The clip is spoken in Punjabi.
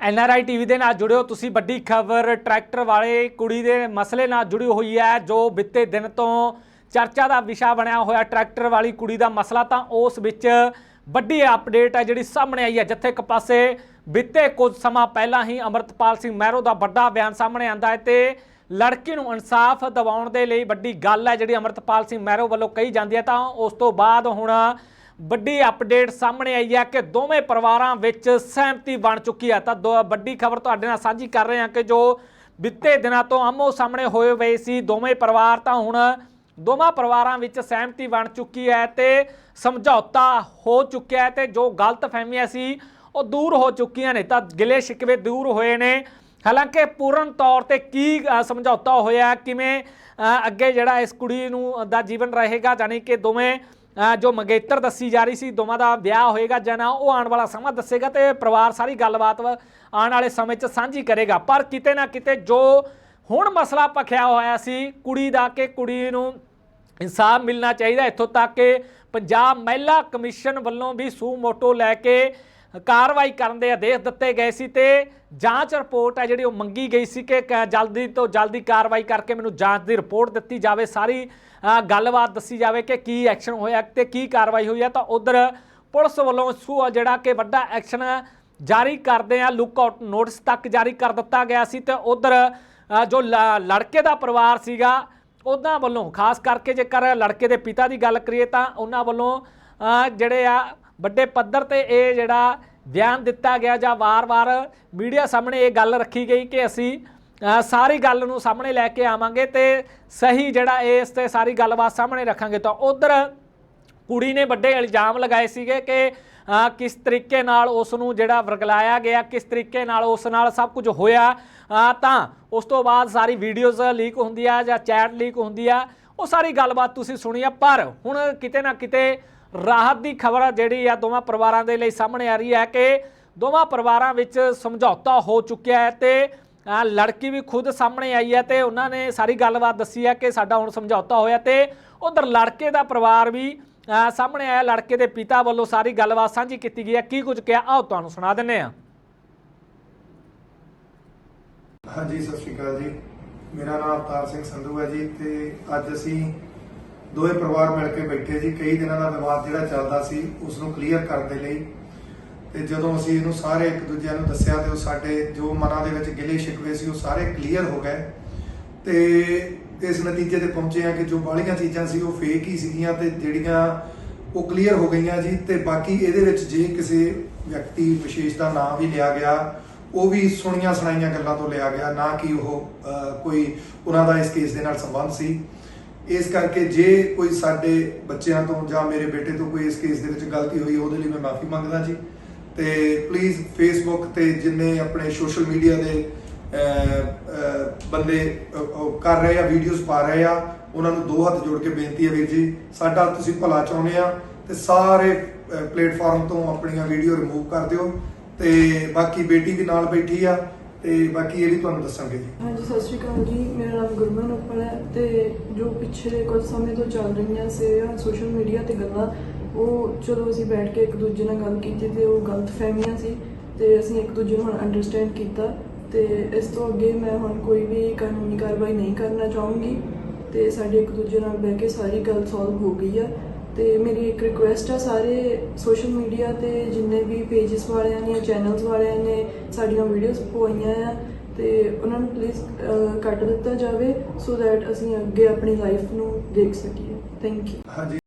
ਐਨਆਰਆਈ ਟੀਵੀ ਦੇ ਨਾਲ ਜੁੜਿਓ। ਤੁਸੀਂ ਵੱਡੀ ਖਬਰ, ਟਰੈਕਟਰ ਵਾਲੇ, ਕੁੜੀ ਦੇ ਮਸਲੇ ਨਾਲ ਜੁੜੀ ਹੋਈ ਹੈ, ਜੋ ਬਿੱਤੇ ਦਿਨ ਤੋਂ ਚਰਚਾ ਦਾ ਵਿਸ਼ਾ ਬਣਿਆ ਹੋਇਆ। ਟਰੈਕਟਰ ਵਾਲੀ ਕੁੜੀ ਦਾ ਮਸਲਾ ਤਾਂ ਉਸ ਵਿੱਚ ਵੱਡੀ ਅਪਡੇਟ ਹੈ ਜਿਹੜੀ ਸਾਹਮਣੇ ਆਈ ਹੈ, ਜਿੱਥੇ ਇੱਕ ਪਾਸੇ ਬਿੱਤੇ ਕੁਝ ਸਮਾਂ ਪਹਿਲਾਂ ਹੀ ਅਮਰਤਪਾਲ ਸਿੰਘ ਮਹਿਰੋ ਦਾ ਵੱਡਾ ਬਿਆਨ ਸਾਹਮਣੇ ਆਂਦਾ ਹੈ ਤੇ ਲੜਕੀ ਨੂੰ ਇਨਸਾਫ ਦਿਵਾਉਣ ਦੇ ਲਈ ਵੱਡੀ ਗੱਲ ਹੈ ਜਿਹੜੀ ਅਮਰਤਪਾਲ ਸਿੰਘ ਮਹਿਰੋ ਵੱਲੋਂ ਕਹੀ ਜਾਂਦੀ ਹੈ। ਤਾਂ ਉਸ ਤੋਂ ਬਾਅਦ ਹੁਣ ਵੱਡੀ ਅਪਡੇਟ ਸਾਹਮਣੇ ਆਈ ਹੈ ਕਿ ਦੋਵੇਂ ਪਰਿਵਾਰਾਂ ਵਿੱਚ ਸਹਿਮਤੀ ਬਣ ਚੁੱਕੀ ਹੈ। ਤਾਂ ਦੋ- ਵੱਡੀ ਖਬਰ ਤੁਹਾਡੇ ਨਾਲ ਸਾਂਝੀ ਕਰ ਰਹੇ ਹਾਂ ਕਿ ਜੋ ਬਿੱਤੇ ਦਿਨਾਂ ਤੋਂ ਆਮੋ ਸਾਹਮਣੇ ਹੋਏ ਹੋਏ ਸੀ ਦੋਵੇਂ ਪਰਿਵਾਰ, ਤਾਂ ਹੁਣ ਦੋਵਾਂ ਪਰਿਵਾਰਾਂ ਵਿੱਚ ਸਹਿਮਤੀ ਬਣ ਚੁੱਕੀ ਹੈ ਤੇ ਸਮਝੌਤਾ ਹੋ ਚੁੱਕਿਆ ਹੈ ਤੇ ਜੋ ਗਲਤ ਫਹਿਮੀਆਂ ਸੀ ਉਹ ਦੂਰ ਹੋ ਚੁੱਕੀਆਂ ਨੇ। ਤਾਂ ਗਿਲੇ ਸ਼ਿਕਵੇ ਦੂਰ ਹੋਏ ਨੇ। ਹਾਲਾਂਕਿ ਪੂਰਨ ਤੌਰ ਤੇ ਕੀ ਸਮਝੌਤਾ ਹੋਇਆ, ਕਿਵੇਂ ਅੱਗੇ ਜਿਹੜਾ ਇਸ ਕੁੜੀ ਨੂੰ ਦਾ ਜੀਵਨ ਰਹੇਗਾ ਜਾਨੀ ਕਿ ਦੋਵੇਂ ਜੋ ਮੰਗੇਤਰ ਦੱਸੀ ਜਾ ਰਹੀ ਸੀ, ਦੋਵਾਂ ਦਾ ਵਿਆਹ ਹੋਏਗਾ ਜਾਂ ਨਾ, ਉਹ ਆਉਣ ਵਾਲਾ ਸਮਾਂ ਦੱਸੇਗਾ ਤੇ ਪਰਿਵਾਰ ਸਾਰੀ ਗੱਲਬਾਤ ਆਉਣ ਵਾਲੇ ਸਮੇਂ 'ਚ ਸਾਂਝੀ ਕਰੇਗਾ। ਪਰ ਕਿਤੇ ਨਾ ਕਿਤੇ ਜੋ ਹੁਣ ਮਸਲਾ ਪਖਿਆ ਹੋਇਆ ਸੀ, ਕੁੜੀ ਦਾ ਕਿ ਕੁੜੀ ਨੂੰ ਇਨਸਾਫ ਮਿਲਣਾ ਚਾਹੀਦਾ, ਇੱਥੋਂ ਤੱਕ ਕਿ ਪੰਜਾਬ ਮਹਿਲਾ ਕਮਿਸ਼ਨ ਵੱਲੋਂ ਵੀ ਸੂ ਮੋਟੋ ਲੈ ਕੇ ਕਾਰਵਾਈ ਕਰਨ ਦੇ ਆਦੇਸ਼ ਦਿੱਤੇ ਗਏ ਸੀ ਤੇ ਜਾਂਚ ਰਿਪੋਰਟ ਹੈ ਜਿਹੜੀ ਉਹ ਮੰਗੀ ਗਈ ਸੀ ਕਿ ਕ- ਜਲਦੀ ਤੋਂ ਜਲਦੀ ਕਾਰਵਾਈ ਕਰਕੇ ਮੈਨੂੰ ਜਾਂਚ ਦੀ ਰਿਪੋਰਟ ਦਿੱਤੀ ਜਾਵੇ। ਸਾਰੀ ਗੱਲਬਾਤ ਦੱਸੀ ਜਾਵੇ ਕਿ ਕੀ ਐਕਸ਼ਨ ਹੋਇਆ ਤੇ ਕੀ ਕਾਰਵਾਈ ਹੋਈ ਹੈ। ਤਾਂ ਉਧਰ ਪੁਲਿਸ ਵੱਲੋਂ ਸੂ ਜਿਹੜਾ ਕਿ ਵੱਡਾ ਐਕਸ਼ਨ ਜਾਰੀ ਕਰਦੇ ਆ ਲੁੱਕ ਆਊਟ ਨੋਟਿਸ ਤੱਕ ਜਾਰੀ ਕਰ ਦਿੱਤਾ ਗਿਆ ਸੀ ਤੇ ਉਧਰ ਜੋ ਲੜਕੇ ਦਾ ਪਰਿਵਾਰ ਸੀਗਾ, ਉਹਨਾਂ ਵੱਲੋਂ, ਖਾਸ ਕਰਕੇ ਜੇਕਰ ਲੜਕੇ ਦੇ ਪਿਤਾ ਦੀ ਗੱਲ ਕਰੀਏ ਤਾਂ ਉਹਨਾਂ ਵੱਲੋਂ ਜਿਹੜੇ ਆ ਵੱਡੇ ਪੱਧਰ ਤੇ ਇਹ ਜਿਹੜਾ ਬਿਆਨ ਦਿੱਤਾ ਗਿਆ ਜਾਂ ਵਾਰ-ਵਾਰ ਮੀਡੀਆ ਸਾਹਮਣੇ ਇਹ ਗੱਲ ਰੱਖੀ ਗਈ ਕਿ ਅਸੀਂ ਸਾਰੀ ਗੱਲ ਨੂੰ ਸਾਹਮਣੇ ਲੈ ਕੇ ਆਵਾਂਗੇ ਤੇ ਸਹੀ ਜਿਹੜਾ ਇਸ ਤੇ ਸਾਰੀ ਗੱਲਬਾਤ ਸਾਹਮਣੇ ਰੱਖਾਂਗੇ ਤਾਂ ਉਧਰ ਕੁੜੀ ਨੇ ਵੱਡੇ ਇਲਜ਼ਾਮ ਲਗਾਏ ਸੀਗੇ ਕਿ ਕਿਸ ਤਰੀਕੇ ਨਾਲ ਉਸ ਨੂੰ ਜਿਹੜਾ ਵਰਗਲਾਇਆ ਗਿਆ, ਕਿਸ ਤਰੀਕੇ ਨਾਲ ਉਸ ਨਾਲ ਸਭ ਕੁਝ ਹੋਇਆ ਤਾਂ ਉਸ ਤੋਂ ਬਾਅਦ ਸਾਰੀ ਵੀਡੀਓਜ਼ ਲੀਕ ਹੁੰਦੀ ਆ ਜਾਂ ਚੈਟ ਲੀਕ ਹੁੰਦੀ ਆ, ਉਹ ਸਾਰੀ ਗੱਲਬਾਤ ਤੁਸੀਂ ਸੁਣੀ ਆ, ਪਰ ਹੁਣ ਕਿਤੇ ਨਾ ਕਿਤੇ ਰਾਹਤ ਦੀ ਖਬਰ ਜਿਹੜੀ ਆ ਦੋਵਾਂ ਪਰਿਵਾਰਾਂ ਦੇ ਲਈ ਸਾਹਮਣੇ ਆ ਰਹੀ ਹੈ ਕਿ ਦੋਵਾਂ ਪਰਿਵਾਰਾਂ ਵਿੱਚ ਸਮਝੌਤਾ ਹੋ ਚੁੱਕਿਆ ਹੈ ਤੇ ਲੜਕੀ ਵੀ ਖੁਦ ਸਾਹਮਣੇ ਆਈ ਹੈ ਤੇ ਉਹਨਾਂ ਨੇ ਸਾਰੀ ਗੱਲਬਾਤ ਦੱਸੀ ਹੈ ਕਿ ਸਾਡਾ ਹੁਣ ਸਮਝੌਤਾ ਹੋਇਆ ਤੇ ਉਧਰ ਲੜਕੇ ਦਾ ਪਰਿਵਾਰ ਵੀ ਸਾਹਮਣੇ ਆਇਆ। ਲੜਕੇ ਦੇ ਪਿਤਾ ਵੱਲੋਂ ਸਾਰੀ ਗੱਲਬਾਤ ਸਾਂਝੀ ਕੀਤੀ ਗਈ ਹੈ। ਕੀ ਕੁਝ ਕਿਹਾ? ਆਓ ਤੁਹਾਨੂੰ ਸੁਣਾ ਦਿੰਨੇ ਆ ਹਾਂਜੀ, ਸਤਿ ਸ਼੍ਰੀ ਅਕਾਲ ਜੀ। ਮੇਰਾ ਨਾਮ ਅਵਤਾਰ ਸਿੰਘ ਸੰਧੂ ਹੈ ਜੀ ਤੇ ਅੱਜ ਅਸੀਂ ਦੋਵੇਂ ਪਰਿਵਾਰ ਮਿਲ ਕੇ ਬੈਠੇ ਜੀ। ਕਈ ਦਿਨਾਂ ਦਾ ਵਿਵਾਦ ਜਿਹੜਾ ਚੱਲਦਾ ਸੀ ਉਸ ਨੂੰ ਕਲੀਅਰ ਕਰਨ ਦੇ ਲਈ। ਤੇ ਜਦੋਂ ਅਸੀਂ ਇਹਨੂੰ ਸਾਰੇ ਇੱਕ ਦੂਜੇ ਨੂੰ ਦੱਸਿਆ ਤੇ ਉਹ ਸਾਡੇ ਜੋ ਮਨਾਂ ਦੇ ਵਿੱਚ ਗਿਲੇ ਸ਼ਿਕਵੇ ਸੀ, ਉਹ ਸਾਰੇ ਕਲੀਅਰ ਹੋ ਗਏ। ਤੇ ਇਸ ਨਤੀਜੇ ਤੇ ਪਹੁੰਚੇ ਆ ਕਿ ਜੋ ਬਾਹਲੀਆਂ ਚੀਜ਼ਾਂ ਸੀ, ਉਹ ਫੇਕ ਹੀ ਸੀਗੀਆਂ ਤੇ ਜਿਹੜੀਆਂ ਉਹ ਕਲੀਅਰ ਹੋ ਗਈਆਂ ਜੀ। ਤੇ ਬਾਕੀ ਇਹਦੇ ਵਿੱਚ ਜੇ ਕਿਸੇ ਵਿਅਕਤੀ ਵਿਸ਼ੇਸ਼ ਦਾ ਨਾਮ ਵੀ ਲਿਆ ਗਿਆ, ਉਹ ਵੀ ਸੁਣੀਆਂ ਸੁਣਾਈਆਂ ਗੱਲਾਂ ਤੋਂ ਲਿਆ ਗਿਆ, ਨਾ ਕਿ ਉਹ ਕੋਈ ਉਹਨਾਂ ਦਾ ਇਸ ਕੇਸ ਦੇ ਨਾਲ ਸੰਬੰਧ ਸੀ। ਇਸ ਕਰਕੇ ਜੇ ਕੋਈ ਸਾਡੇ ਬੱਚਿਆਂ ਤੋਂ ਜਾਂ ਮੇਰੇ ਬੇਟੇ ਤੋਂ ਕੋਈ ਇਸ ਕੇਸ ਦੇ ਵਿੱਚ ਗਲਤੀ ਹੋਈ, ਉਹਦੇ ਲਈ ਮੈਂ ਮਾਫੀ ਮੰਗਦਾ ਜੀ। ਤੇ ਪਲੀਜ਼ ਫੇਸਬੁੱਕ ਤੇ ਜਿੰਨੇ ਆਪਣੇ ਸੋਸ਼ਲ ਮੀਡੀਆ ਦੇ ਬੰਦੇ ਕਰ ਰਹੇ ਆ ਵੀਡੀਓਜ਼ ਪਾ ਰਹੇ ਆ, ਉਹਨਾਂ ਨੂੰ ਦੋ ਹੱਥ ਜੋੜ ਕੇ ਬੇਨਤੀ ਹੈ ਵੀਰ ਜੀ, ਸਾਡਾ ਤੁਸੀਂ ਭਲਾ ਚਾਹੁੰਦੇ ਆ ਤੇ ਸਾਰੇ ਪਲੇਟਫਾਰਮ ਤੋਂ ਆਪਣੀਆਂ ਵੀਡੀਓ ਰਿਮੂਵ ਕਰ ਦਿਓ। ਤੇ ਬਾਕੀ ਬੇਟੀ ਵੀ ਨਾਲ ਬੈਠੀ ਆ ਤੇ ਬਾਕੀ ਇਹ ਵੀ ਤੁਹਾਨੂੰ ਦੱਸਾਂਗੇ ਜੀ। ਹਾਂਜੀ, ਸਤਿ ਸ਼੍ਰੀ ਅਕਾਲ ਜੀ। ਮੇਰਾ ਨਾਮ ਗੁਰਮਨ ਉੱਪਲ ਹੈ ਤੇ ਜੋ ਪਿਛਲੇ ਕੁਝ ਸਮੇਂ ਤੋਂ ਚੱਲ ਰਹੀਆਂ ਸੀ ਸੋਸ਼ਲ ਮੀਡੀਆ ਤੇ ਗੱਲਾਂ, ਉਹ ਚਲੋ ਅਸੀਂ ਬੈਠ ਕੇ ਇੱਕ ਦੂਜੇ ਨਾਲ ਗੱਲ ਕੀਤੀ ਤੇ ਉਹ ਗਲਤ ਫਹਿਮੀਆਂ ਸੀ ਤੇ ਅਸੀਂ ਇੱਕ ਦੂਜੇ ਨੂੰ ਹੁਣ ਅੰਡਰਸਟੈਂਡ ਕੀਤਾ ਤੇ ਇਸ ਤੋਂ ਅੱਗੇ ਮੈਂ ਹੁਣ ਕੋਈ ਵੀ ਕਾਨੂੰਨੀ ਕਾਰਵਾਈ ਨਹੀਂ ਕਰਨਾ ਚਾਹੂੰਗੀ। ਤੇ ਸਾਡੇ ਇੱਕ ਦੂਜੇ ਨਾਲ ਬਹਿ ਕੇ ਸਾਰੀ ਗੱਲ ਸੋਲਵ ਹੋ ਗਈ ਆ। ਤੇ ਮੇਰੀ ਇੱਕ ਰਿਕੁਐਸਟ ਆ ਸਾਰੇ ਸੋਸ਼ਲ ਮੀਡੀਆ ਤੇ ਜਿੰਨੇ ਵੀ ਪੇजेस ਵਾਲਿਆਂ ਨੇ ਚੈਨਲਸ ਵਾਲਿਆਂ ਨੇ ਸਾਡੀਆਂ ਵੀਡੀਓਜ਼ ਪਵਾਈਆਂ ਆ ਤੇ ਉਹਨਾਂ ਨੂੰ ਪਲੀਜ਼ ਕੱਟ ਦਿੱਤਾ ਜਾਵੇ ਸੋ ਦੈਟ ਅਸੀਂ ਅੱਗੇ ਆਪਣੀ ਲਾਈਫ ਨੂੰ ਦੇਖ ਸਕੀਏ। Thank you